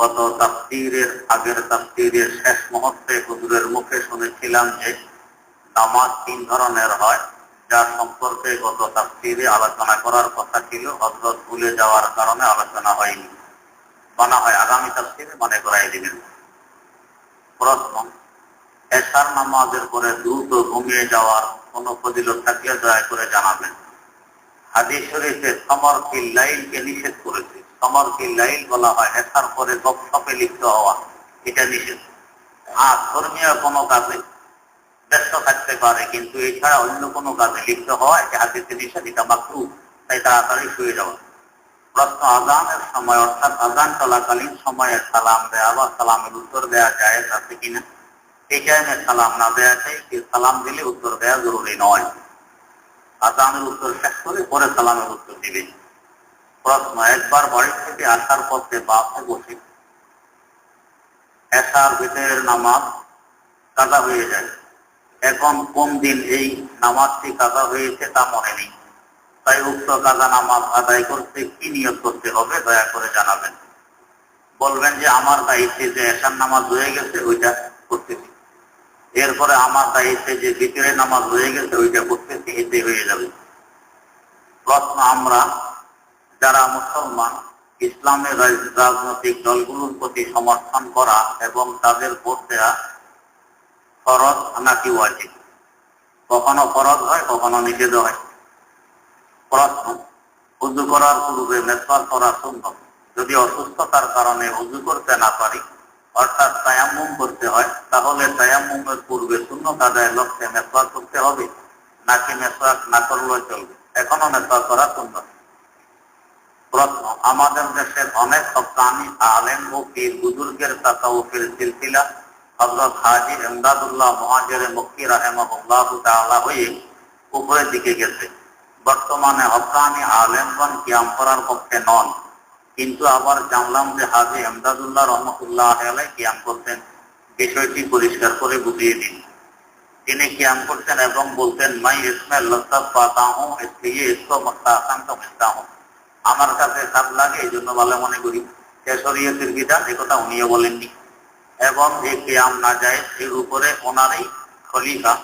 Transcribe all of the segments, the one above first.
গত তাফসীরের আগের তাফসীরের শেষ মুহূর্তে হুজুরের মুখে শুনেছিলাম যে নামাজ তিন ধরনের হয়। যার সম্পর্কে গত তাফসীরে আলোচনা করার কথা ছিল হজরত ভুলে যাওয়ার কারণে আলোচনা হয়নি। বানা হয় আগামী তাফসীরে মনে করাই দিবেন। প্রশ্ন, এশার নামাজের পরে দ্রুত ঘুমিয়ে যাওয়ার কোন ফজিলত থাকলে দয়া করে জানাবেন। হাদিস শরীফে সমর কি লাইলকে নিষেধ করেছে। সমর লাইল বলা হয় এসার পরে গপসপে লিপ্ত হওয়া, এটা নিষেধ। আর ধর্মীয় কোনো কাজে ব্যস্ত থাকতে পারে, কিন্তু এছাড়া অন্য কোনো কাজে লিপ্ত হওয়া, এটা হাদিসে নিষেধ, এটা মাকরু তাই তাড়াতাড়ি শুয়ে যাওয়া। প্রশ্ন, আজানের সময়, অর্থাৎ আজান চলাকালীন সময়ে সালাম দেয়া বা সালামের উত্তর দেওয়া যায় আছে কিনা এই টাইমে সালাম না দেওয়া চাই কি সালাম দিলে উত্তর দেওয়া জরুরি নয়। আজানের উত্তর শেষ করে পরে সালামের উত্তর দিবে। প্রশ্ন একবার বাড়ি থেকে আসার পথে বাসে বসে এসার ভিতরের নামাজ কাজা হয়ে যায়। এখন কোন দিন এই নামাজটি কাজা হয়েছে তা মনে নেই। তাই উক্ত কাজা নামাজ আদায় করতে কি নিয়োগ করতে হবে দয়া করে জানাবেন। বলবেন যে আমার দায়িত্বে যে এসার নামাজ হয়ে গেছে, ওইটা করতেছি। এরপরে আমার দায়িত্বে যে ভিতরে নামাজ হয়ে গেছে, ওইটা করতেছি, এতে হয়ে যাবে। প্রশ্ন আমরা যারা মুসলমান, ইসলামের রাজনৈতিক দলগুলোর প্রতি সমর্থন করা এবং তাদের ভোট দেওয়া ফরজ নাকি ওয়াজিব? কখনো ফরজ হয়, কখনো নিষেধ হয়। প্রশ্ন, উজু করার পূর্বে মেসওয়াক করা সম্ভব? যদি অসুস্থতার কারণে উজু করতে না পারি, অর্থাৎ তায়াম্মুম করতে হয়, তাহলে তায়াম্মুমের পূর্বে শূন্য কাদায় লক্ষ্যে মেসওয়াক করতে হবে? নাকি মেসওয়াক না করলেও চলবে? এখনও মেসওয়াক করা সুন্দর প্রশ্ন, আমাদের দেশের অনেক হকানি আলেম ও পীর বুজুর্গের তাসাউফের সিলসিলা হজরত হাজি এমদাদুল্লাহ মহাজের মুক্তি রাহেমাহুল্লাহ তাআলা হয়ে উপরের দিকে গেছে। বর্তমানে হকানি আলেমগণ কিয়াম করার পক্ষে নন, কিন্তু আবার জানলাম যে হাজি এমদাদুল্লাহ রহমতুল্লাহ আলাই করতেন। বিষয়টি পরিষ্কার করে বুঝিয়ে দিন। তিনি কিয়াম করতেন এবং বলতেন, মাই ইসমে লসব পাতা হুঁ ইসলিয়ে ইসকো মস্তাহান তো মিলতা হুঁ আমার কাছে সাপ লাগে, এই জন্য ভালো মনে করি। কেশরীয়তের বিধান একথা উনিও বলেননি। এবং যে কিয়াম না যায় এর উপরে ওনারই খলিফা।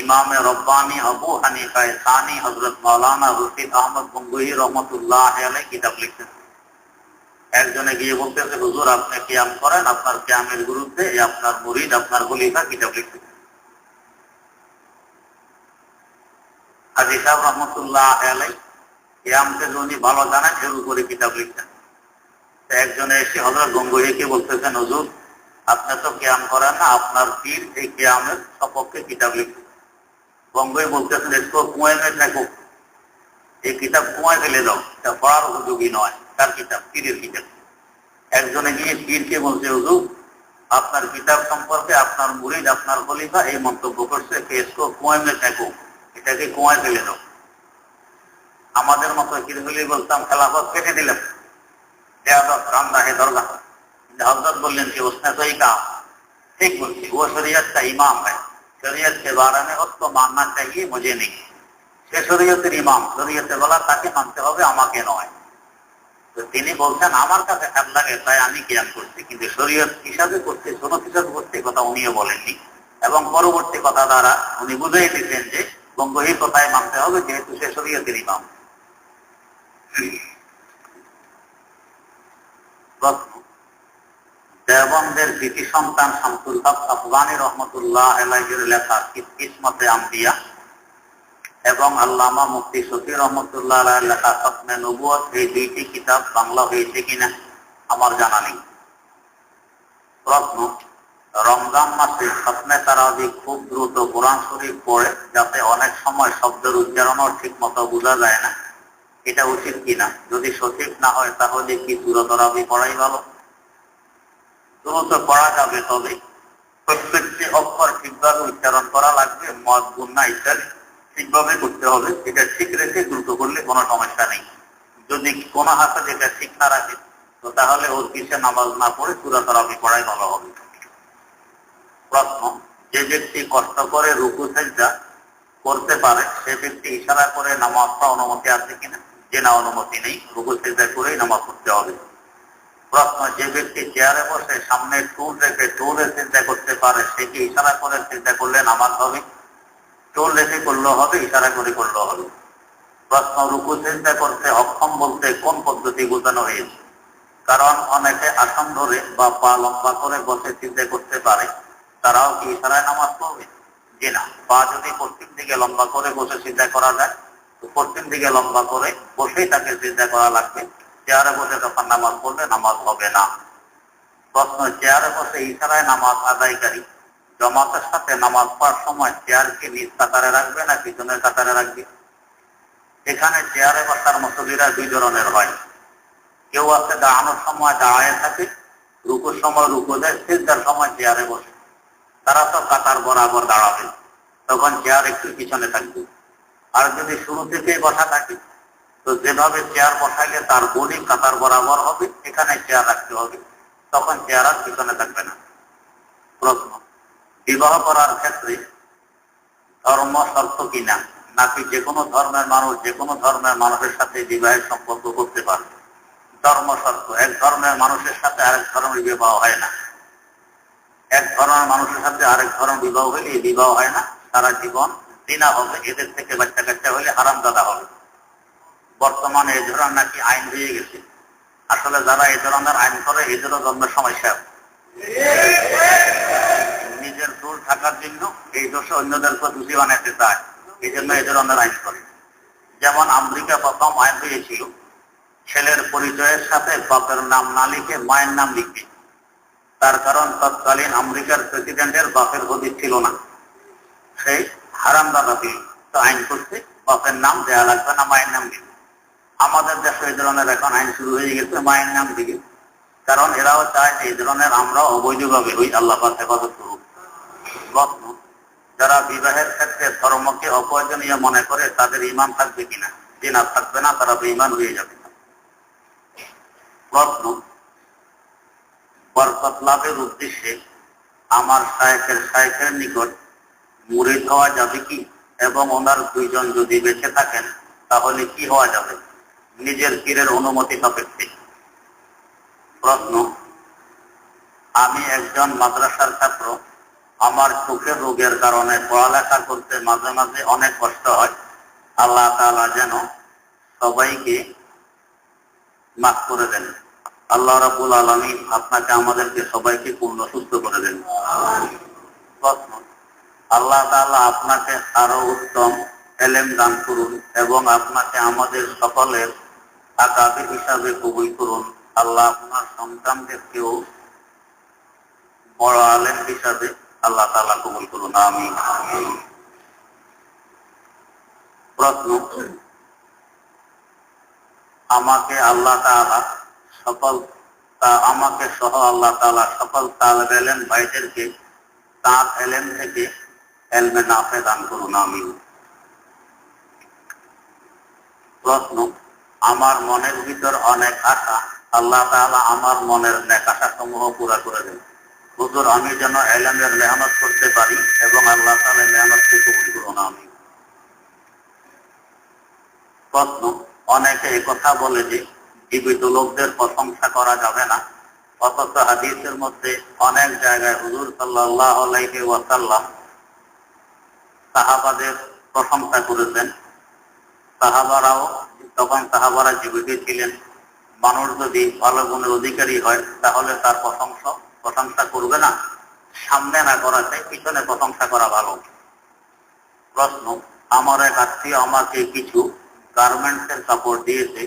ইমামে রব্বানি আবু হানিফা সানি হজরত মৌলানা রশিদ আহমদ গঙ্গুহি রহমতুল্লাহ কিতাব লিখতেন একজনে গিয়ে বলতেছে, হুজুর, আপনি কিয়াম করেন, আপনার কিয়ামের বিরুদ্ধে আপনার মুরিদ, আপনার খলিফা, কিতাব লিখতেছে হাজি সাহেব রহমতুল্লাহ আলাই কিয়ামকে যদি ভালো জানেন এর উপরে কিতাব লিখতেন একজনে এসে হজরত গঙ্গুহিকে বলতেছেন, হুজুর, আপনি তো কিয়াম করেন না, আপনার পীর এই কিয়ামের সপক্ষে কিতাব লিখতেন গঙ্গুহি বলতেছেন কুয়ায় মেয়ে থাকুক এই কিতাব কুয়ায় ফেলে দাও। এটা পড়ার উপযোগী নয়। তার কিতাব? পীরের কিতাব। একজনে গিয়ে পীরকে বলছে, হুজুর, আপনার কিতাব সম্পর্কে আপনার মুরিদ, আপনার খলিফা এই মন্তব্য করছে কেসকো কুয়ায় মেয়ে থাকুক এটাকে কুয়ায় ফেলে দাও। আমাদের মতো কিরগুলি বলতাম খেলাফত কেটে দিলাম রামদা হে দরগা हजरत बोलें कि उसने सही कहा ठीक बोलती वो शरीयत का इमाम है शरीयत के बारे में उसको मानना चाहिए मुझे नहीं সে শরীয়তের ইমাম শরীয়তে বলা তাকে মানতে হবে আমাকে নয় তো তিনি বলছেন আমার কাছে খারাপ লাগে তাই আমি জ্ঞান করছি কিন্তু শরীয়ত হিসাবে করতে শোনক হিসাবে করতে কথা উনিও বলেননি এবং পরবর্তী কথা দ্বারা উনি বুঝাই দিচ্ছেন যে বঙ্গহী কথায় মানতে হবে যেহেতু সে শরীয়তের ইমাম দেবন্দের কৃতি সন্তান শামসুল হক আফগানি রহমতুল্লাহ এলাহির লেখা কিসমতে আম্বিয়া এবং আল্লামা মুফতি রহমতুল্লাহ লেখা নবুয় এই দুইটি কিতাব বাংলা হয়েছে কিনা আমার জানা নেই। প্রশ্ন, রমজান মাসে স্বপ্নে তারাবি খুব দ্রুত কোরআন শরীফ পড়ে যাতে অনেক সময় শব্দের উচ্চারণও ঠিক মতো বোঝা যায় না। এটা উচিত কিনা? যদি সঠিক না হয়, তাহলে কি দূরতরাবি পড়াই ভালো? দ্রুত পড়া যাবে তবে প্রত্যেকটি অক্ষর ঠিকভাবে উচ্চারণ করা লাগবে মদ গুন্না ইত্যাদি ঠিকভাবে করতে হবে। এটা ঠিক রেখে দ্রুত করলে কোনো সমস্যা নেই। যদি কোন হাতে যেটা ঠিক না রাখে, তো তাহলে ওর পিছিয়ে নামাজ না পড়ে সুরা তরাবি পড়াই ভালো হবে। প্রশ্ন, যে ব্যক্তি কষ্ট করে রুকু সেজা করতে পারে, সে ব্যক্তি ইশারা করে নামাজ পড়া অনুমতি আছে কিনা? যে না অনুমতি নেই রুকু সেজা করেই নামাজ পড়তে হবে। প্রশ্ন, যে ব্যক্তি চেয়ারে বসে সামনে টুল রেখে টুলে চিন্তা করতে পারে, সে কি ইশারা করে চিন্তা করলে নামাজ হবে? টুল রেখে করলেও হবে, ইশারা করে করলেও হবে। প্রশ্ন, রুকু চিন্তা করতে অক্ষম বলতে কোন পদ্ধতি বোঝানো হয়েছে? কারণ অনেকে আসন ধরে বা পা লম্বা করে বসে চিন্তা করতে পারে, তারাও কি ইশারায় নামাজ পড়বে? যে না, পা যদি পশ্চিম দিকে লম্বা করে বসে চিন্তা করা যায় পশ্চিম দিকে লম্বা করে বসেই তাকে চিন্তা করা লাগবে। চেয়ারে বসে তখন নামাজ পড়লে নামাজ হবে না। প্রশ্ন, চেয়ারে বসে ইশারায় নামাজ আদায়কারী জমাতের সাথে নামাজ পড়ার সময় চেয়ারকে নিজ কাতারে রাখবে না পিছনের কাতারে রাখবে? এখানে চেয়ারে বসার মসলিরা দুই ধরনের হয়। কেউ আছে দাঁড়ানোর সময় দাঁড়ায় থাকে, রুকুর সময় রুকু দেয় সিদ্ধার সময় চেয়ারে বসে। তারা তো কাতার বরাবর দাঁড়াবে। তখন চেয়ার একটু পিছনে থাকবে। আর যদি শুরু থেকে বসা থাকে, তো যেভাবে চেয়ার বসাইলে তার বডি কাতার বরাবর হবে, এখানে চেয়ার রাখতে হবে, তখন চেয়ার আর পিছনে থাকবে না। প্রশ্ন, বিবাহ করার ক্ষেত্রে ধর্ম শর্ত কিনা নাকি যে কোনো ধর্মের মানুষ যে কোনো ধর্মের মানুষের সাথে বিবাহের সম্পর্ক করতে পারে? ধর্ম শর্ত, এক ধর্মের মানুষের সাথে আরেক ধর্মের বিবাহ হয় না। এক ধরনের মানুষের সাথে আরেক ধরনের বিবাহ এই বিবাহ হয় না, সারা জীবন দিনা হবে, এদের থেকে বাচ্চা কাচ্চা হলে হারাম দাদা হবে। বর্তমানে এই ধরনের নাকি আইন হয়ে গেছে। আসলে যারা এই ধরনের আইন করে, এদেরও জন্মের সমস্যা। নিজের দূর থাকার জন্য এই দোষে অন্যদেরকে দোষী বানাতে চায় এই জন্য এই ধরনের আইন করে। যেমন আমেরিকা প্রথম আইন হয়েছিল, ছেলের পরিচয়ের সাথে বাপের নাম না লিখে মায়ের নাম লিখবে তার কারণ তৎকালীন আমেরিকার প্রেসিডেন্টের বাপের হদিস ছিল না। সেই হারাম দাদা দিল তো আইন করতে বাপের নাম দেয়া লাগবে না, মায়ের নাম দিবে। আমাদের দেশে এই ধরনের এখন আইন শুরু হয়ে গেছে, মায়ের নাম দিকে কারণ এরাও চায় এই ধরনের আমরা অবৈধভাবে ওই আল্লাহ হেফাজত প্রশ্ন যারা বিবাহের ক্ষেত্রে ধর্মকে অপ্রয়োজনীয় মনে করে, তাদের ইমান থাকবে কিনা? যে না থাকবে না, তারা বেইমান হয়ে যাবে। প্রশ্ন বরকত লাভের উদ্দেশ্যে আমার শায়কের শায়কের নিকট মুরিদ হওয়া যাবে কি? এবং ওনার দুইজন যদি বেঁচে থাকেন, তাহলে কি হওয়া যাবে? নিজের পীরের অনুমতি সাপেক্ষে প্রশ্ন, আমি একজন মাদ্রাসার ছাত্র। আমার চোখের রোগের কারণে পড়ালেখা করতে মাঝে মাঝে অনেক কষ্ট হয়। আল্লাহ তাআলা যেন সবাইকে মাফ করে দেন। আল্লাহ রাবুল আলমী আপনাকে আমাদেরকে সবাইকে পূর্ণ সুস্থ করে দেন। প্রশ্ন আল্লাহ তাআলা আপনাকে আরও উত্তম এলেম দান করুন এবং আপনাকে আমাদের সকলের আকাবির হিসাবে কবুল করুন। আল্লাহ আপনার সন্তানদেরকেও বড় আলেম হিসাবে আল্লাহ তালা কবুল করুন। আমি প্রশ্ন, আমাকে আল্লাহ তাআলা সকল তা আমাকে সহ আল্লাহ তাআলা সকল তাল এলেম ভাইদেরকে তার এলেম থেকে এলমে নাফে দান করুন আমি প্রশ্ন, আমার মনের ভিতর অনেক আশা, আল্লাহ তাআলা আমার মনের নেক সমূহ পুরা করে দেন। হুজুর, আমি যেন এলেমের মেহনত করতে পারি এবং আল্লাহ তাআলা মেহনতকে কবুল করুন আমি প্রশ্ন, অনেকে কথা বলে যে জীবিত লোকদের প্রশংসা করা যাবে না। অথচ হাদিসের মধ্যে অনেক জায়গায় হুজুর সাল্লাহ আলাইহি ওয়াসাল্লাম সাহাবাদের প্রশংসা করেছেন। সাহাবারাও তখন সাহাবারা জীবিত ছিলেন, মানুষ যদি ভালো গুণের অধিকারী হয়, তাহলে তার প্রশংসা প্রশংসা করবে না। সামনে না করাতে পিছনে প্রশংসা করা ভালো। প্রশ্ন, আমার এক আত্মীয় আমাকে কিছু গার্মেন্টসের কাপড় দিয়েছে।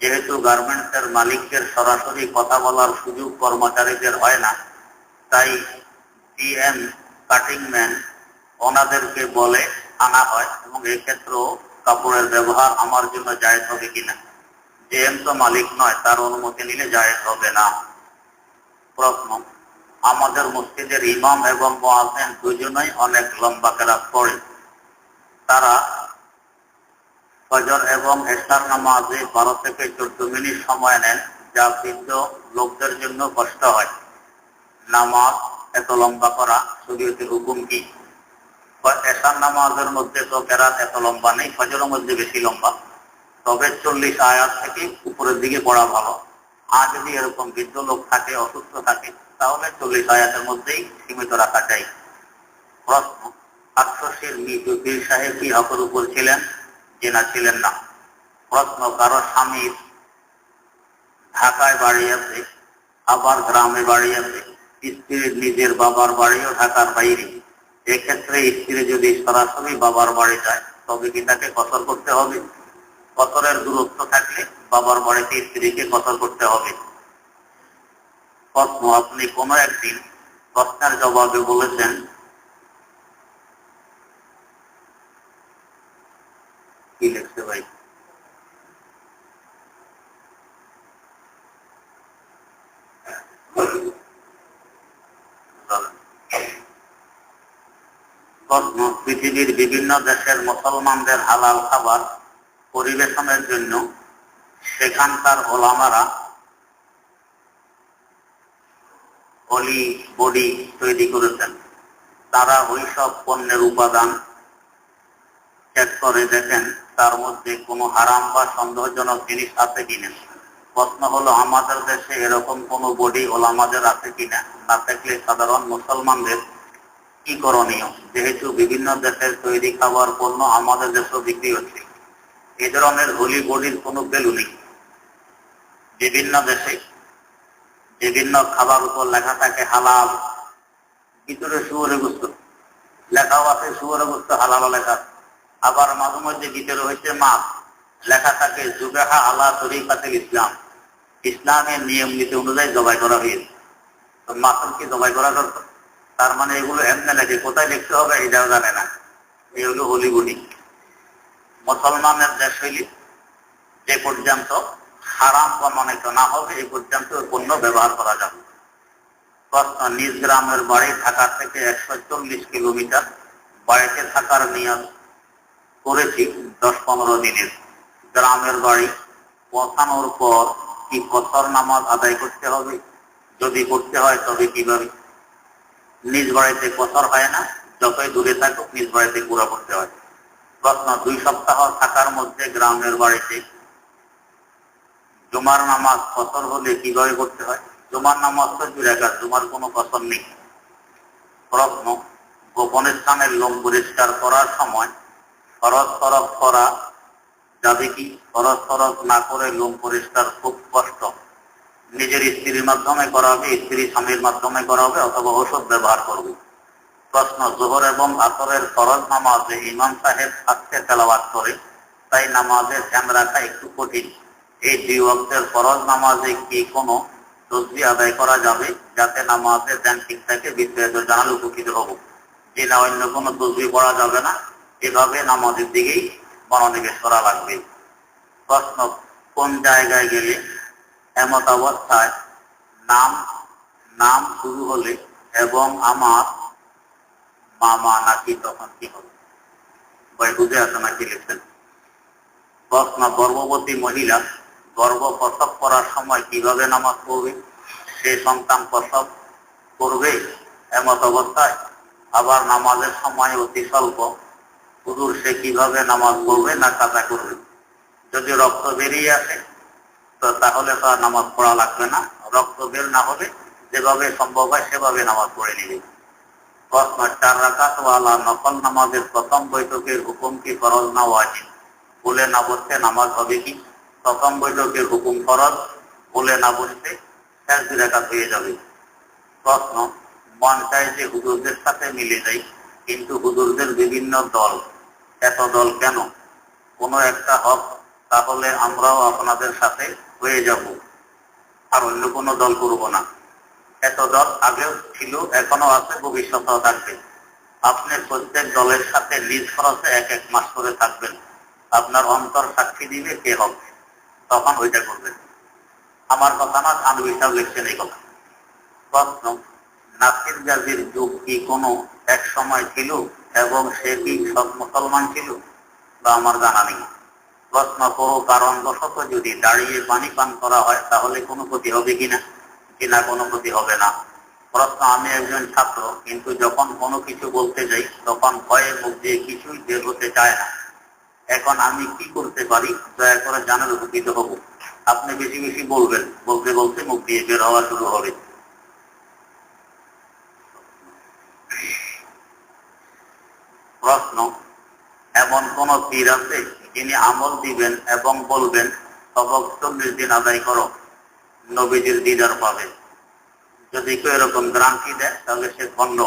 যেহেতু গার্মেন্টসের মালিকদের সরাসরি কথা বলার সুযোগ কর্মচারীদের হয় না, তাই ডিএম কাটিং ম্যান ওনাদেরকে বলে আনা হয় এবং এক্ষেত্রেও কাপড়ের ব্যবহার আমার জন্য জায়জ হবে কিনা? ডিএম তো মালিক নয়, তার অনুমতি নিলে জায়জ হবে না। প্রশ্ন, আমাদের মসজিদের ইমাম এবং মোয়াজেন দুজনেই অনেক লম্বা কেরাত পড়ে। তারা ফজর এবং এশার নামাজে বারো থেকে চোদ্দ মিনিট সময় নেন, যা বৃদ্ধ লোকদের জন্য কষ্ট হয়। নামাজ এত লম্বা করা শরীয়তের হুকুম কি? এশার নামাজের মধ্যে তো কেরাত এত লম্বা নেই, ফজরের মধ্যে বেশি লম্বা। তবে চল্লিশ আয়াত থেকে উপরের দিকে পড়া ভালো। আর যদি এরকম বৃদ্ধ লোক থাকে, অসুস্থ থাকে, তাহলে চল্লিশ আয়াতের মধ্যেই সীমিত রাখা যায়। প্রশ্ন মৃত্যু পীর সাহেব কি হকের উপর ছিলেন? যে না ছিলেন না। প্রশ্ন, কারও স্বামীর ঢাকায় বাড়ি আছে, আবার গ্রামে বাড়ি আছে, স্ত্রীর নিজের বাবার বাড়িও ঢাকার বাইরে। এক্ষেত্রে স্ত্রী যদি সরাসরি বাবার বাড়ি যায়, তবে কি তাকে কসর করতে হবে? কথরের দূরত্ব থাকলে বাবার বাড়িতে স্ত্রীকে কসর করতে হবে। প্রশ্ন, আপনি কোনো একদিন প্রশ্নের জবাবে বলেছেন, কি লিখছে ভাই? প্রশ্ন, পৃথিবীর বিভিন্ন দেশের মুসলমানদের হালাল খাবার পরিবেশনের জন্য সেখানকার ওলামারা অলি বডি তৈরি করেছেন। তারা ওইসব পণ্যের উপাদান চেক করে, দেখেন তার মধ্যে কোনো হারাম বা সন্দেহজনক জিনিস আছে কিনা। প্রশ্ন হলো, আমাদের দেশে এরকম কোনো বডি ওলামাদের আছে কিনা? না থাকলে সাধারণ মুসলমানদের কি করণীয়? যেহেতু বিভিন্ন দেশের তৈরি খাবার পণ্য আমাদের দেশেও বিক্রি হচ্ছে। এই ধরনের হোলি বডির কোনো ভ্যালু নেই। বিভিন্ন দেশে বিভিন্ন খাবার উপর লেখা থাকে হালাল। ভিতরে শুয়োরে গুস্ত। লেখাও আছে শুয়োরে গুস্ত হালাল লেখা আবার মাঝে মধ্যে ভিতরে হয়েছে মাছ। লেখা থাকে জুবেহা আল্লাহ তরিকাতিল ইসলাম। ইসলামের নিয়ম নীতি অনুযায়ী জবাই করা হয়েছে। তো কি জবাই করা দরকার? তার মানে এগুলো এমনি লেখে কোথায় লিখতে হবে এটাও জানে না। এই হলো হলিগুলি। মুসলমানের দেশ শৈলী যে পর্যন্ত হারাম প্রমাণিত না হবে, এই পর্যন্ত পণ্য ব্যবহার করা যাবে। নিজ গ্রামের বাড়ি ঢাকা থেকে একশো চল্লিশ কিলোমিটার বাড়িতে থাকার নিয়ম করেছি দশ পনেরো দিনের। গ্রামের বাড়ি পৌঁছানোর পর কি কসর নামাজ আদায় করতে হবে? যদি করতে হয় তবে কীভাবে নিজ বাড়িতে কসর হয় না, যতই দূরে থাকুক নিজ বাড়িতে পুরা করতে হয়। প্রশ্ন, দুই সপ্তাহ থাকার মধ্যে গ্রামের বাড়িতে জুমার নামাজ কসর হলে কীভাবে করতে হয়? জুমার নামাজ তো জুড়েকার জুমার কোনো কসর নেই। প্রশ্ন, গোপন স্থানের লোম পরিষ্কার করার সময় খরচ তরফ করা যাবে কি? খরচ তরফ না করে লোম পরিষ্কার খুব কষ্ট। নিজের স্ত্রীর মাধ্যমে করা হবে, স্ত্রী স্বামীর মাধ্যমে করা হবে, অথবা ওষুধ ব্যবহার করবে। প্রশ্ন, জোহর এবং আসরের ফরজ নামাজে ইমাম সাহেব হাতকে তেলাবাদ করে, তাই নামাজে ধ্যান রাখা একটু কঠিন। এই দুই অক্টের ফরজ নামাজে কি কোনো তসবি আদায় করা যাবে? যাতে নামাজের ধ্যান ঠিক থাকে বিস্তারিত জানালে উপকৃত হব। যে না অন্য কোনো তসবি পড়া যাবে না, এভাবে নামাজের দিকেই মনোনিবেশ করা লাগবে। প্রশ্ন, কোন জায়গায় গেলে এমত অবস্থায় নাম নাম শুরু হলে এবং আমার মামা নাকি তখন কি হবে? বুঝে আছে নাকি লিখছেন প্রশ্ন, গর্ভবতী মহিলা গর্ভ প্রসব করার সময় কীভাবে নামাজ পড়বে? সে সন্তান প্রসব করবে? এমত অবস্থায় আবার নামাজের সময় অতি স্বল্প হুজুর সে কীভাবে নামাজ পড়বে না কাজা করবে? যদি রক্ত বেরিয়ে আসে তো তাহলে তো আর নামাজ পড়া লাগবে না। রক্ত বের না হবে, যেভাবে সম্ভব হয় সেভাবে নামাজ পড়ে নিবে। প্রশ্ন চার রাকাতওয়ালা নকল নামাজের প্রথম বৈঠকের হুকুম কি ফরজ না ওয়াজিব? বলে না বসতে নামাজ হবে কি? প্রথম বৈঠকের হুকুম ফরজ বলে না বসতে শেষ রাকাত হয়ে যাবে। প্রশ্ন মন চায় যে হুজুরদের সাথে মিলে যাই কিন্তু হুজুরদের বিভিন্ন দল, এত দল কেন? কোনো একটা হক, তাহলে আমরাও আপনাদের সাথে হয়ে যাব। আর অন্য কোনো দল করব না। এত দল আগেও ছিল এখনও আছে, ভবিষ্যতেও থাকবে। আপনি প্রত্যেক দলের সাথে নিজ খরচে এক এক মাস করে থাকবেন। আপনার অন্তর সাক্ষী দিবে কে হবে। তখন ওইটা করবেন। আমার কথা না থানবি সাহেব লিখছেন এই কথা। প্রশ্ন, নাসির গাজীর যুগ কি কোনো এক সময় ছিল এবং সে কি সব মুসলমান ছিল? বা আমার জানা নেই। প্রশ্ন করো কারণবশত যদি দাঁড়িয়ে পানি পান করা হয়, তাহলে কোনো ক্ষতি হবে কিনা কিনা কোনো ক্ষতি হবে না। প্রশ্ন, আমি একজন ছাত্র, কিন্তু যখন কোনো কিছু বলতে যাই, তখন ভয়ে মুখ দিয়ে কিছুই বের হতে চায় না। এখন আমি কি করতে পারি? দয়া করে জানার উপকৃত হব। আপনি বেশি বেশি বলবেন। বলতে বলতে মুখ দিয়ে বের হওয়া শুরু হবে। প্রশ্ন, এমন কোন পীর আছে? যিনি আমল দিবেন এবং বলবেন সবক চল্লিশ দিন আদায় করো, নবীজির দিদার পাবে। যদি কেউ এরকম গ্রান্তি দেয়, তাহলে সে খণ্ড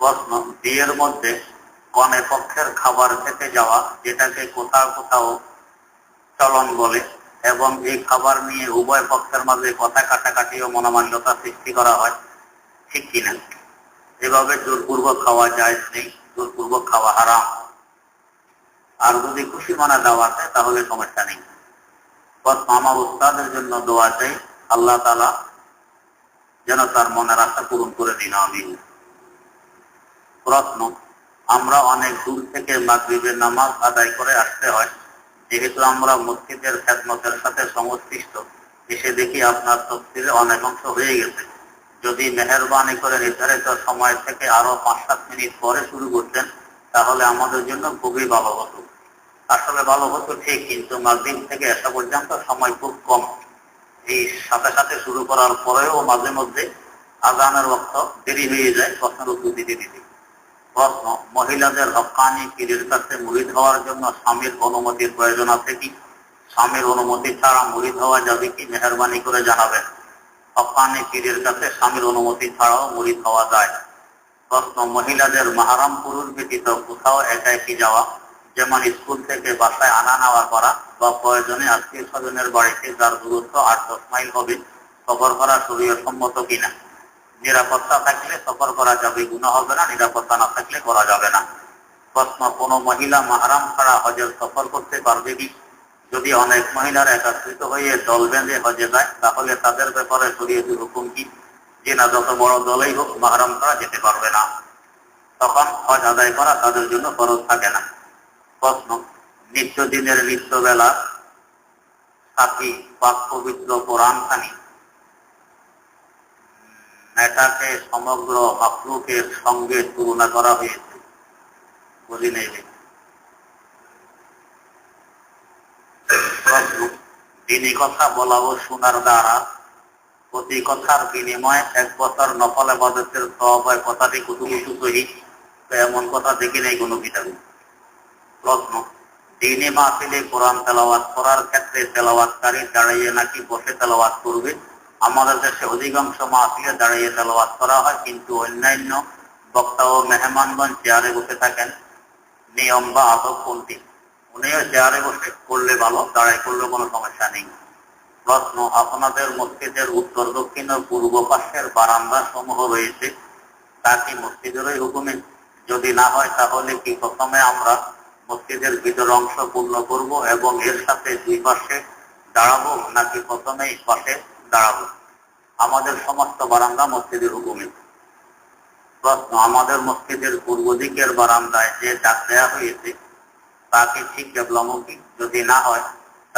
প্রশ্ন, বিয়ের মধ্যে কনে পক্ষের খাবার খেতে যাওয়া, যেটাকে কোথাও কোথাও চলন বলে, এবং এই খাবার নিয়ে উভয় পক্ষের মাঝে কথা কাটাকাটি ও মনোমান্যতা সৃষ্টি করা হয়, ঠিক কিনা? এভাবে জোরপূর্বক খাওয়া যায় নেই জোরপূর্বক খাওয়া হারাম। আর যদি খুশি মানা দেওয়া যায় তাহলে সমস্যা নেই। বস উস্তাদের জন্য দোয়া চাই, আল্লাহ তালা যেন তার মনের আশা পূরণ করে দিন আমি প্রশ্ন, আমরা অনেক দূর থেকে মাগরিবের নামাজ আদায় করে আসতে হয়। যেহেতু আমরা মসজিদের খেদমতের সাথে সংশ্লিষ্ট, এসে দেখি আপনার তফসিলে অনেক অংশ হয়ে গেছে। যদি মেহরবানি করে নির্ধারিত সময় থেকে আরও পাঁচ সাত মিনিট পরে শুরু করতেন তাহলে আমাদের জন্য খুবই ভালো হতো। আসলে ভালো হতো ঠিক, কিন্তু মাগরিব থেকে আসা পর্যন্ত সময় খুব কম। এই সাথে সাথে শুরু করার পরেও মাঝে মধ্যে আজানের রক্ত দেরি হয়ে যায় প্রশ্নের উত্তর দিতে দিতে। প্রশ্ন, মহিলাদের হকানি, পীরের কাছে মুড়িদ হওয়ার জন্য স্বামীর অনুমতির প্রয়োজন আছে কি? স্বামীর অনুমতি ছাড়া মুড়িদ হওয়া যাবে কি? মেহরবানি করে জানাবেন। হকানি, পীরের কাছে স্বামীর অনুমতি ছাড়াও মুড়িদ হওয়া যায় প্রশ্ন, মহিলাদের মাহারাম পুরুষ ব্যতীত কোথাও একা একই যাওয়া, যেমন স্কুল থেকে বাসায় আনা নেওয়া করা বা প্রয়োজনে আত্মীয় স্বজনের বাড়িতে যার দূরত্ব আট, দশ মাইল হবে, সফর করা শরীর সম্মত কিনা? নিরাপত্তা থাকলে সফর করা যাবে গুণা হবে না, নিরাপত্তা না থাকলে করা যাবে না। প্রশ্ন, কোনো মহিলা মাহারাম ছাড়া হজের সফর করতে পারবে কি? যদি অনেক মহিলার একাত্রিত হয়ে দল বেঁধে হজে যায়, তাহলে তাদের ব্যাপারে শরীয়তি হুকুম কি? যে না যত বড় দলেই হোক মাহারাম ছাড়া যেতে পারবে না। তখন হজ আদায় করা তাদের জন্য খরচ থাকে না। প্রশ্ন, নিত্যদিনের নিত্যবেলা সাথী পাক পবিত্র কোরআন খানি এটাকে সমগ্র মাকলুকের সঙ্গে তুলনা করা হয়েছে? বলি নেই দিনী কথা বলা ও শোনার দ্বারা প্রতি কথার বিনিময়ে এক বছর নফল আবাদতের সব হয় কথাটি কুতুকুতু সহি এমন কথা দেখি নেই কোনো কিতাবে। প্রশ্ন, দিনে মাহফিলে কোরআন তেলাওয়াত করার ক্ষেত্রে তেলাওয়াতকারী দাঁড়িয়ে নাকি বসে তেলাওয়াত করবে? আমাদের দেশে অধিকাংশ মাহফিলে দাঁড়িয়ে তেলাওয়াত করা হয়, কিন্তু অন্যান্য বক্তা ও মেহমানগঞ্জ চেয়ারে বসে থাকেন। নিয়ম বা আদব কোনটি? উনিও চেয়ারে বসে, করলে ভালো দাঁড়াই করলে কোনো সমস্যা নেই। প্রশ্ন আপনাদের মসজিদের উত্তর, দক্ষিণ ও পূর্ব পাশের বারান্দা সমূহ রয়েছে। তা কি মসজিদেরই হুকুমে? যদি না হয়, তাহলে কি প্রথমে আমরা মসজিদের ভিতর অংশ পূর্ণ করব এবং এর সাথে দুই পাশে দাঁড়াবো, নাকি প্রথমেই পাশে দাঁড়াবো? আমাদের সমস্ত বারান্দা মসজিদের হুকুমে। প্রশ্ন, আমাদের মসজিদের পূর্ব দিকের বারান্দায় যে ডাক দেওয়া হয়েছে, তা কি ঠিক ডেভলমুখী যদি না হয়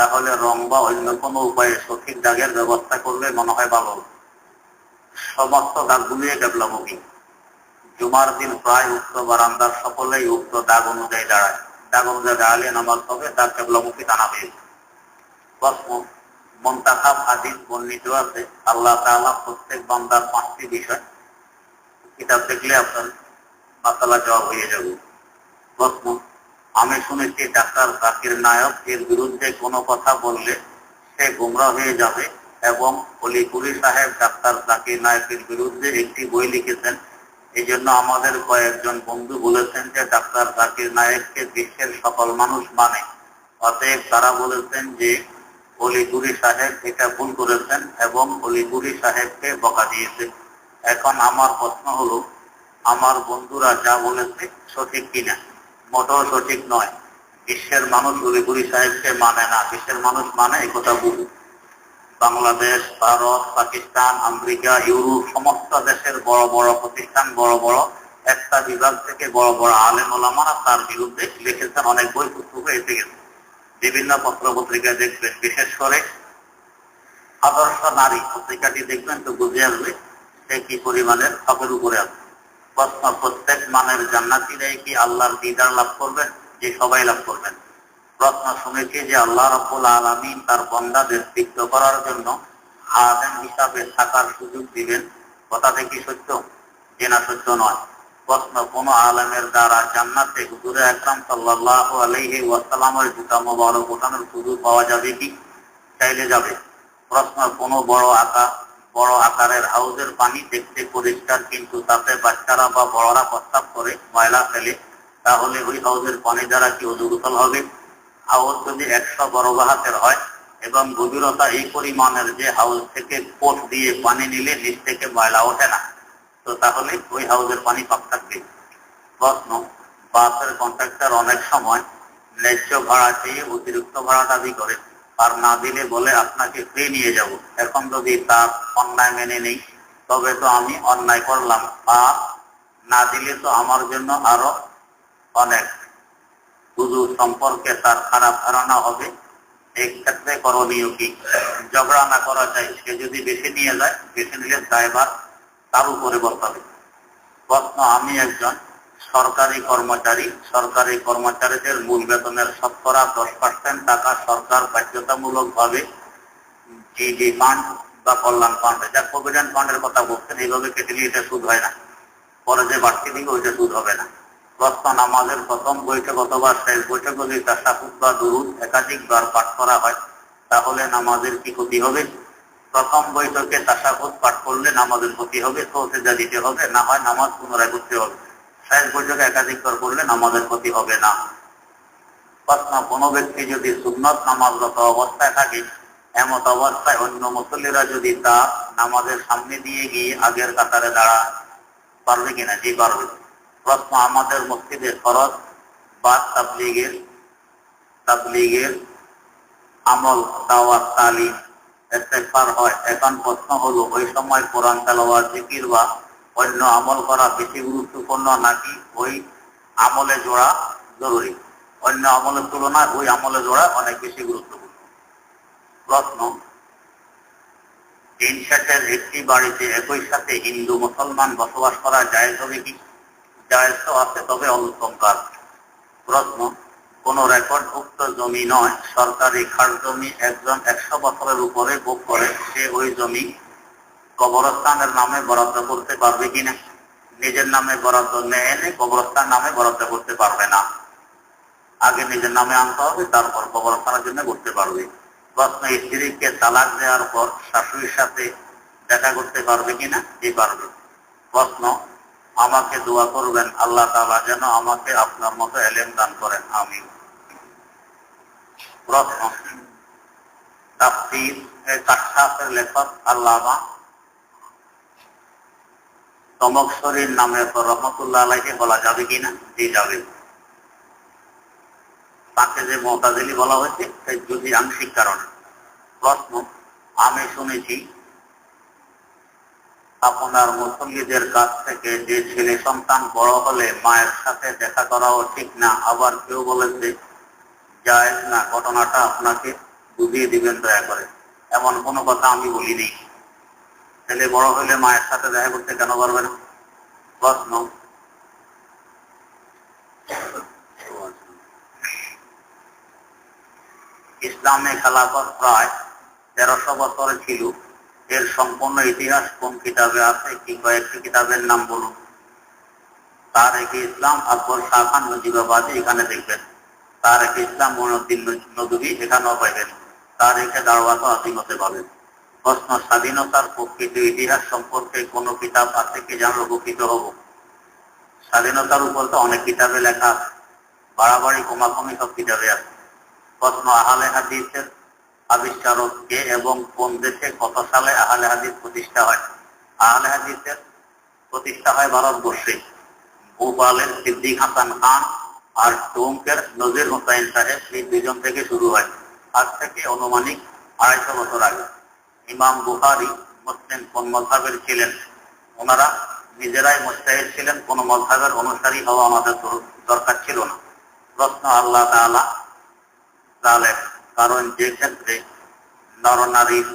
তাহলে রং বা অন্য কোনো উপায়ে সঠিক দাগের ব্যবস্থা করলে মনে হয় ভালো। সমস্ত দাগগুলিয়ে ডেভলমুখী জুমার দিন প্রায় উক্ত বারান্দার সকলেই উক্ত দাগ অনুযায়ী দাঁড়ায়। দাগ অনুযায়ী দাঁড়ালে নামাজ হবে দাগ কেবলামুখী টানা হয়েছে প্রশ্ন, মন্তাখাব হাদিস বর্ণিত আছে, আল্লাহ তাআলা প্রত্যেক বান্দার পাঁচটি বিষয়। কিতাব দেখলে আপনার মাসালা জবাব হয়ে যাবে। প্রশ্ন আমি শুনেছি ডাক্তার জাকির নায়ক এর বিরুদ্ধে কোনো কথা বললে সে গুমরা হয়ে যাবে এবং অলিপুরি সাহেব ডাক্তার জাকির নায়কের বিরুদ্ধে একটি বই লিখেছেন। এই জন্য আমাদের কয়েকজন বন্ধু বলেছেন যে ডাক্তার জাকির নায়ককে বিশ্বের সকল মানুষ মানে। অতএব তারা বলেছেন যে অলিপুরি সাহেব এটা ভুল করেছেন এবং অলিপুরি সাহেবকে বকা দিয়েছে। এখন আমার প্রশ্ন হলো, আমার বন্ধুরা যা বলেছে সঠিক কিনা? মোটেও সঠিক নয়। বিশ্বের মানুষ অলিপুরি সাহেবকে মানে না। বিশ্বের মানুষ মানে এই কথা বুঝু বাংলাদেশ, ভারত, পাকিস্তান, আমেরিকা, ইউরোপ, সমস্ত দেশের বড় বড় প্রতিষ্ঠান, বড় বড় একটা বিভাগ থেকে বড় বড় আলেম ওলামারা তার বিরুদ্ধে লিখেছেন অনেক বই, পুস্তক এসে গেছে। বিভিন্ন পত্র পত্রিকায় দেখবেন, বিশেষ করে আদর্শ নারী। পত্রিকাটি দেখবেন তো বুঝে আসবে সে কি পরিমাণের হকের উপরে আছে। প্রশ্ন প্রত্যেক মানের জান্নাতিরাই কি আল্লাহর দিদার লাভ করবেন, যে সবাই লাভ করবেন। প্রশ্ন শুনেছি যে আল্লাহ রব্বুল আলমিন তার বন্দাদের সিদ্ধ করার জন্য আদেম হিসাবে থাকার সুযোগ দিবেন। কথাটা কি সত্য? যে না, সত্য নয়। প্রশ্ন, কোন আলমের দ্বারা জান্নাতে হুজুরে আকরাম সাল্লাহ আলহি ওয়াসালামের জুতা মোবারক ওঠানোর সুযোগ পাওয়া যাবে কি? চাইলে যাবে। প্রশ্ন, কোনো বড় আকার বড় আকারের হাউজের পানি দেখতে পরিষ্কার, কিন্তু তাতে বাচ্চারা বা বড়রা প্রস্তাব করে, ময়লা ফেলে। তাহলে ওই হাউজের পানি দ্বারা কি অজুগোসল হবে? হাউস যদি একশো বড় বাহাতের হয়, এবং গভীরতা এই পরিমাণের যে হাউস থেকে কোট দিয়ে পানি নিলে নিচ থেকে ময়লা ওঠে না, তো তাহলে ওই হাউসের পানি পাক থাকবে। প্রশ্ন, বাসের কন্ট্রাক্টর অনেক সময় ন্যায্য ভাড়া চেয়ে অতিরিক্ত ভাড়া দাবি করে। আর না দিলে বলে আপনাকে ফ্রি নিয়ে যাব। এখন যদি তার অন্যায় মেনে নেই, তবে তো আমি অন্যায় করলাম। আর না দিলে তো আমার জন্য আরও অনেক। শুধু সম্পর্কে তার খারাপ ধারণা হবে। এই ক্ষেত্রে করণীয় কি? ঝগড়া না করা যায়। সে যদি বেশি নিয়ে যায় বেশি নিলে ড্রাইভার তার উপরে বসাবে প্রশ্ন, আমি একজন সরকারি কর্মচারী, সরকারি কর্মচারীদের মূল বেতনের শতকরা দশ পার্সেন্ট টাকা সরকার বাধ্যতামূলক ভাবে জিডি ফান্ড বা কল্যাণ ফান্ড যা প্রভিডেন্ট ফান্ডের কথা বলছেন, এইভাবে কেটে নিয়ে এটা সুদ হয় না। পরে যে বাড়তি দিকে ওইটা সুদ হবে না। প্রশ্ন, নামাজের প্রথম বৈঠক অথবা শেষ বৈঠক যদি তাসাফুদ বা দুরুদ একাধিকবার পাঠ করা হয়, তাহলে নামাজের কি ক্ষতি হবে? প্রথম বৈঠকে তাসাফুদ পাঠ করলে নামাজের ক্ষতি হবে তো সেটা দিতে হবে, না হয় নামাজ পুনরায় করতে হবে। শেষ বৈঠকে একাধিকবার করলে নামাজের ক্ষতি হবে না। প্রশ্ন, কোনো ব্যক্তি যদি সুন্নত নামাজরত অবস্থায় থাকে, এমত অবস্থায় অন্য মুসল্লিরা যদি তা নামাজের সামনে দিয়ে গিয়ে আগের কাতারে দাঁড়া পারবে কিনা? জি, পারবে। প্রশ্ন, আমাদের মসজিদে খরচ বা তাবলিগের তাবলিগের আমল, দাওয়াত, তালিম, ইস্তেগফার হয়? এখন প্রশ্ন হলো, ওই সময় কোরআন, তেলাওয়াত, জিকির বা অন্য আমল করা বেশি গুরুত্বপূর্ণ নাকি ওই আমলে জোড়া জরুরি? অন্য আমলের তুলনায় ওই আমলে জোড়া অনেক বেশি গুরুত্বপূর্ণ। প্রশ্ন, তিন সেটের একটি বাড়িতে একই সাথে হিন্দু মুসলমান বসবাস করা যায় হবে কি? জায়েজ আছে, তবে অনুত্তম কাজ প্রশ্ন, কোন রেকর্ডভুক্ত জমি নয়, সরকারি খাস জমি একজন একশো বছরের উপরে ভোগ করে, সে ওই জমি কবরস্থানের নামে বরাদ্দ করতে পারবে কিনা? নিজের নামে বরাদ্দ এনে কবরস্থান নামে বরাদ্দ করতে পারবে না। আগে নিজের নামে আনতে হবে, তারপর কবরস্থানের জন্য করতে পারবে। প্রশ্ন, স্ত্রীকে তালাক দেওয়ার পর শাশুড়ির সাথে দেখা করতে পারবে কিনা? জি পারবে। প্রশ্ন, আমাকে দোয়া করবেন, আল্লাহ তালা যেন আমাকে আপনার মতো এলেম দান করেন। আমি প্রশ্ন, তাফসির কাঠাফের লেখক আল্লামা তমক শরীর নামে রহমতুল্লাহ আলাইকে বলা যাবে কিনা? যে যাবে। তাকে যে মতাজিলি বলা হয়েছে, সেই যদি আংশিক কারণে। প্রশ্ন, আমি শুনেছি, আপনার মুসল্লিদের কাছ থেকে যে ছেলে সন্তান বড় হলে মায়ের সাথে দেখা করাও ঠিক না, আবার কেউ বলেছে যায় না, ঘটনাটা আপনাকে বুঝিয়ে দিবেন দয়া করে। এমন কোনো কথা আমি বলিনি। ছেলে বড় হলে মায়ের সাথে দেখা করতে কেন পারবে না? প্রশ্ন ইসলামে খেলাফত প্রায় তেরোশো বছর ছিল। এর সম্পূর্ণ ইতিহাস কোন কিতাবে আছে কি কয়েকটি কিতাবের নাম বলুন। তার এক ইসলাম আকবর শাহ খান নজিবাবাদী এখানে দেখবেন। তার এক ইসলাম মনুদ্দিন নদী এখানেও পাইবেন। তার একে দাওয়াত আদিমতে পাবেন। প্রশ্ন স্বাধীনতার প্রকৃত ইতিহাস সম্পর্কে কোন কিতাব আছে কি জানলে উপকৃত হব? স্বাধীনতার উপর তো অনেক কিতাবে লেখা বাড়াবাড়ি, কমাকমি সব কিতাবে আছে। প্রশ্ন আহলে হাদিসের আবিষ্কারক কে এবং কোন দেশে কত সালে আহলে হাদিস প্রতিষ্ঠা হয়? আহলে হাদিসের প্রতিষ্ঠা হয় ভারতবর্ষে। ভূপালের সিদ্দিক হাসান খান আর টুমকের নজির হোসাইন সাহেব এই দুজন থেকে শুরু হয়। আজ থেকে অনুমানিক আড়াইশো বছর আগে। ইমাম বুহারি মুসলিম কোন মজাবের ছিলেন? ওনারা নিজেরাই মুস্তাহিদ ছিলেন, কোন মজাবের অনুসারী হওয়া আমাদের দরকার ছিল না। প্রশ্ন আল্লাহ তালা কারণ যে ক্ষেত্রে নরনারীর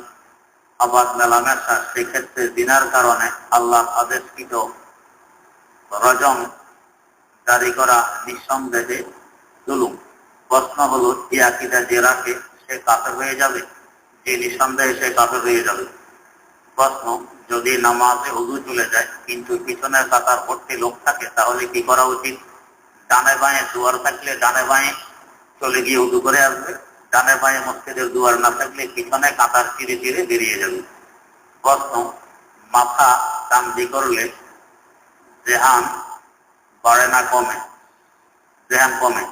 আবাদ মেলামেশা, সেক্ষেত্রে দিনার কারণে আল্লাহ আদেশকৃত রজম জারি করা নিঃসন্দেহে জুলুম। প্রশ্ন হলো যে আকিদা যে রাখে, সে কাফের হয়ে যাবে? যে নিঃসন্দেহে সে কাফের হয়ে যাবে। প্রশ্ন, যদি নামাজে উজু চলে যায়, কিন্তু পিছনের কাতার ভর্তি লোক থাকে, তাহলে কি করা উচিত? ডানে বাঁয়ে দুয়ার থাকলে ডানে বাঁয়ে চলে গিয়ে উজু করে আসবে। ডানে বাঁয়ে মসজিদের দুয়ার না থাকলে পিছনে কাতার চিরে চিরে বেরিয়ে যাবে। প্রশ্ন, মাথা কান্দি করলে জেহান বাড়ে না কমে? জেহান কমে।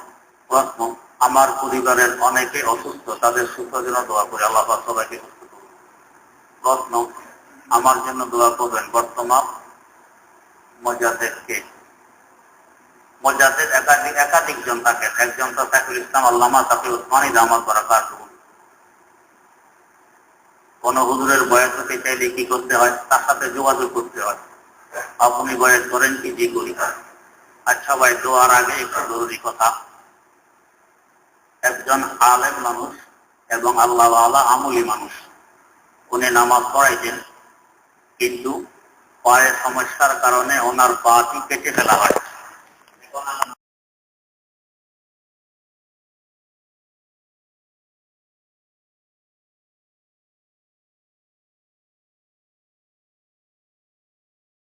প্রশ্ন আমার পরিবারের অনেকে অসুস্থ, তাদের সুস্থ জন্য দোয়া করে। আল্লাহ সবাইকে সুস্থ প্রশ্ন আমার জন্য দোয়া করবেন। বর্তমান মজাদেরকে মজাদের একাধিক একাধিক জন থাকেন একজন তো সাইফুল ইসলাম, আল্লামা সাফি উসমানী দামাত বরাকাত। কোন হুজুরের বয়স হতে চাইলে কি করতে হয়? তার সাথে যোগাযোগ করতে হয়। আপনি বয়স করেন কি জি করি? আচ্ছা ভাই, দোয়ার আগে একটু জরুরি কথা। একজন আলেম মানুষ এবং আল্লাহ আল্লাহ আমলি মানুষ। উনি নামাজ পড়াইতেন, কিন্তু পায়ের সমস্যার কারণে ওনার পাটি কেটে ফেলা হয়।